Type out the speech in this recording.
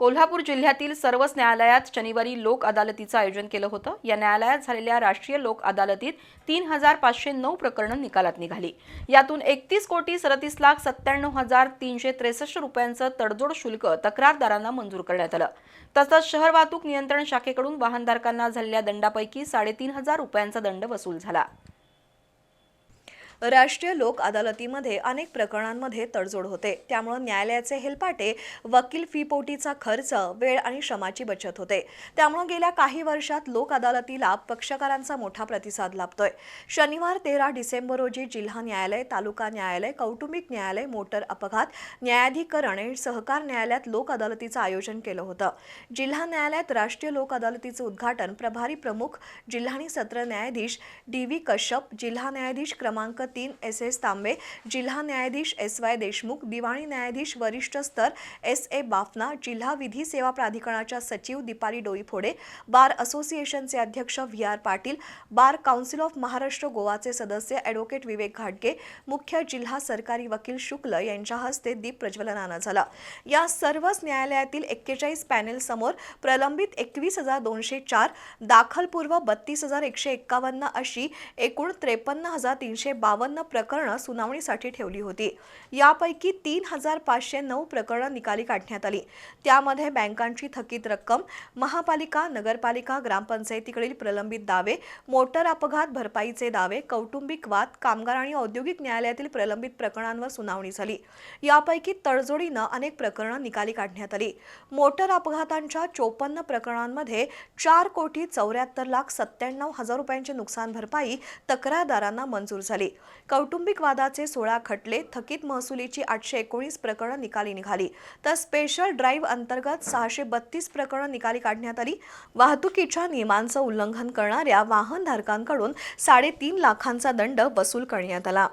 कोल्हापूर जिल्ह्यातील सर्वच न्यायालयात शनिवारी लोक अदालतीचं आयोजन केलं होतं. या न्यायालयात झालेल्या राष्ट्रीय लोक अदालतीत तीन हजार पाचशे नऊ प्रकरणं निकालात निघाली. यातून एकतीस कोटी सदतीस लाख सत्त्याण्णव हजार तीनशे त्रेसष्ट रुपयांचं तडजोड शुल्क तक्रारदारांना मंजूर करण्यात आलं. तसंच शहर वाहतूक नियंत्रण शाखेकडून वाहनधारकांना झालेल्या दंडापैकी साडेतीन हजार रुपयांचा दंड वसूल झाला. राष्ट्रीय लोक अदालतीमध्ये अनेक प्रकरणांमध्ये तडजोड होते. त्यामुळे न्यायालयाचे हेलपाटे वकील फीपोटीचा खर्च वेळ आणि श्रमाची बचत होते. त्यामुळे गेल्या काही वर्षात लोक अदालतीला पक्षकारांचा मोठा प्रतिसाद लाभतोय. शनिवार तेरा डिसेंबर रोजी जिल्हा न्यायालय तालुका न्यायालय कौटुंबिक न्यायालय मोटर अपघात न्यायाधिकरण आणि सहकार न्यायालयात लोक अदालतीचं आयोजन केलं होतं. जिल्हा न्यायालयात राष्ट्रीय लोक अदालतीचं उद्घाटन प्रभारी प्रमुख जिल्हा आणि सत्र न्यायाधीश डी व्ही कश्यप जिल्हा न्यायाधीश क्रमांक तीन एस एस तांबे जिल्हा न्यायाधीश एस वाय देशमुख दिवाणी न्यायाधीश वरिष्ठ स्तर एस ए बाफना जिल्हा विधी सेवा प्राधिकरणाच्या सचिव दिपाली डोईफोडे बार असोसिएशनचे अध्यक्ष V R Patil bar council of Maharashtra गोवाचे सदस्य ॲडव्होकेट विवेक घाटगे मुख्य जिल्हा सरकारी वकील शुक्ल यांच्या हस्ते दीप प्रज्वलनानं झालं. या सर्वच न्यायालयातील एक्केचाळीस पॅनेल समोर प्रलंबित एकवीस हजार दोनशे चार दाखलपूर्व बत्तीस हजार एकशे एक्कावन्न अशी एकूण त्रेपन्न हजार तीनशे बावन्न प्रकरणं सुनावणीसाठी ठेवली होती. यापैकी तीन हजार पाचशे नऊ प्रकरणं निकाली काढण्यात आली. त्यामध्ये बँकांची थकीत रक्कम महापालिका नगरपालिका ग्रामपंचायतीकडील प्रलंबित दावे मोटर अपघात भरपाईचे दावे कौटुंबिक वाद कामगार आणि औद्योगिक न्यायालयातील प्रलंबित प्रकरणांवर सुनावणी झाली. यापैकी तडजोडीनं अनेक प्रकरणं निकाली काढण्यात आली. मोटर अपघातांच्या चोपन्न प्रकरणांमध्ये चार कोटी चौऱ्याहत्तर लाख सत्त्याण्णव हजार रुपयांची नुकसान भरपाई तक्रारदारांना मंजूर झाली. कौटुंबिक वादाचे सोळा खटले थकीत महसुलीची आठशे एकोणीस प्रकरणं निकाली निघाली. तर स्पेशल ड्राईव्ह अंतर्गत सहाशे बत्तीस प्रकरणं निकाली काढण्यात आली. वाहतुकीच्या नियमांचं उल्लंघन करणाऱ्या वाहनधारकांकडून साडेतीन लाखांचा दंड वसूल करण्यात आला.